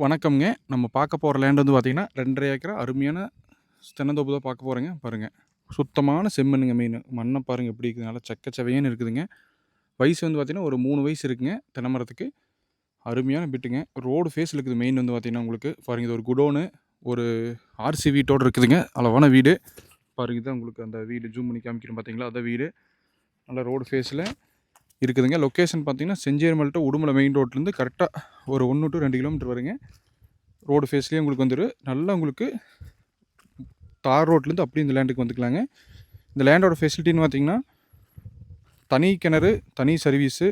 வணக்கம்ங்க. நம்ம பார்க்க போகிற லேண்ட் வந்து பார்த்திங்கன்னா ரெண்டரை ஏக்கரா அருமையான தென்னந்தோப்பு தான் பார்க்க போகிறேங்க பாருங்கள் சுத்தமான செம்மண்ணுங்க மீன். மண்ணை பாருங்கள் எப்படி இருக்குது. நல்லா செக்க இருக்குதுங்க. வயசு வந்து பார்த்திங்கன்னா ஒரு மூணு வயசு இருக்குங்க. தென்னை மரத்துக்கு. அருமையான பிட்டுங்க. ரோடு ஃபேஸில் இருக்குது மெயின் வந்து பார்த்திங்கன்னா உங்களுக்கு பாருங்கள் இது ஒரு குடோனு. ஒரு ஆர்சி வீட்டோடு இருக்குதுங்க. அளவான வீடு. பாருங்கள் தான் உங்களுக்கு அந்த வீடு. ஜூம் பண்ணி காமிக்கிறோம் பார்த்தீங்களா? அந்த வீடு. நல்ல ரோடு ஃபேஸில் இருக்குதுங்க. லொக்கேஷன் பார்த்தீங்கன்னா செஞ்சேரிமல்ட்ட உடுமலை மெயின் ரோட்லேருந்து கரெக்டாக ஒரு ஒன்று டு ரெண்டு கிலோமீட்டர் வருங்க. ரோடு ஃபேஸ்லேயே உங்களுக்கு வந்துடும் நல்லா உங்களுக்கு தார் ரோட்லேருந்து அப்படியே இந்த லேண்டுக்கு வந்துக்கலாங்க. இந்த லேண்டோட ஃபெசிலிட்டின்னு பார்த்தீங்கன்னா தனி கிணறு தனி சர்வீஸு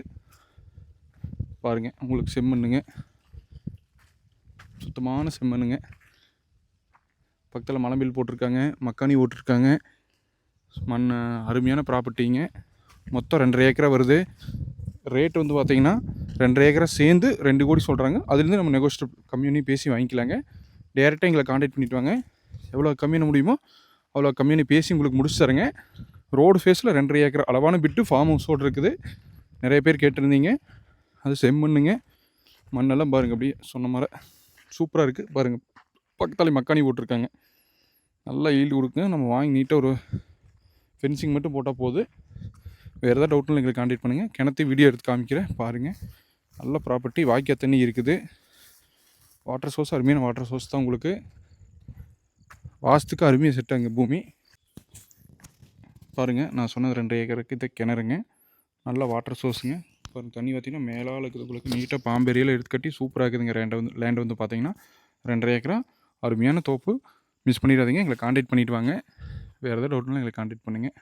பாருங்கள் உங்களுக்கு செம்மண்ணுங்க சுத்தமான செம்மண்ணுங்க பக்கத்தில் மலம்பில் போட்டிருக்காங்க. மக்காணி ஓட்டிருக்காங்க. மண் அருமையான ப்ராப்பர்ட்டிங்க மொத்தம் ரெண்டரை ஏக்கரா வருது. ரேட் வந்து பார்த்திங்கன்னா ரெண்டரை ஏக்கரா சேர்ந்து ரெண்டு கோடி சொல்கிறாங்க அதுலேருந்து நம்ம நெகோஷியேட் கம்மியூனி பேசி வாங்கிக்கலாங்க. டேரெக்டாக எங்களை காண்டாக்ட் பண்ணிட்டு வாங்க. எவ்வளோ கம்மி பண்ண முடியுமோ அவ்வளோ கம்மியான பேசி உங்களுக்கு முடிச்சு தரேங்க. ரோடு ஃபேஸில் ரெண்டரை ஏக்கர் அளவான பிட்டு ஃபார்ம் ஹவுஸோடு இருக்குது. நிறைய பேர் கேட்டிருந்தீங்க. அது செம்மண்ணுங்க மண்ணெல்லாம் பாருங்கள் அப்படியே சொன்ன மாதிரி சூப்பராக இருக்குது பாருங்கள் பக்கத்தாலே மக்காணி போட்டிருக்காங்க. நல்லா ஈல்டு கொடுக்குங்க. நம்ம வாங்கி நீட்டாக ஒரு ஃபென்சிங் மட்டும் போட்டால் போதும் வேறு ஏதாவது டவுட்னாலும் எங்களுக்கு காண்டாக்ட் பண்ணுங்கள் கிணத்து வீடியோ எடுத்து காமிக்கிறேன். பாருங்கள் நல்ல ப்ராப்பர்ட்டி வாய்க்கால் தண்ணி இருக்குது. வாட்டர் சோர்ஸ் அருமையான வாட்டர் சோர்ஸ் தான் உங்களுக்கு. வாஸ்துக்கு அருமையாக செட் ஆகுங்க பூமி. பாருங்கள் நான் சொன்னது ரெண்டு ஏக்கருக்கு இது கிணறுங்க. நல்ல வாட்டர் சோர்ஸுங்க பாருங்க தண்ணி பார்த்திங்கன்னா மேலால் இருக்குது உங்களுக்கு. நீட்டாக பாம்பேரியில் எடுத்து கட்டி சூப்பராக இருக்குதுங்க. லேண்டை வந்து லேண்ட் வந்து பார்த்தீங்கன்னா ரெண்டரை ஏக்கரா. அருமையான தோப்பு. மிஸ் பண்ணிடாதீங்க. எங்களை காண்டாக்ட் பண்ணிவிட்டு வாங்க. வேறு ஏதாவது டவுட்னாலும் எங்களை காண்டாக்ட் பண்ணுங்கள்